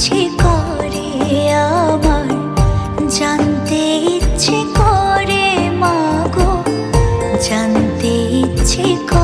ইচ্ছে জানতে ইচ্ছে করে মাগো জানতে ইচ্ছে করে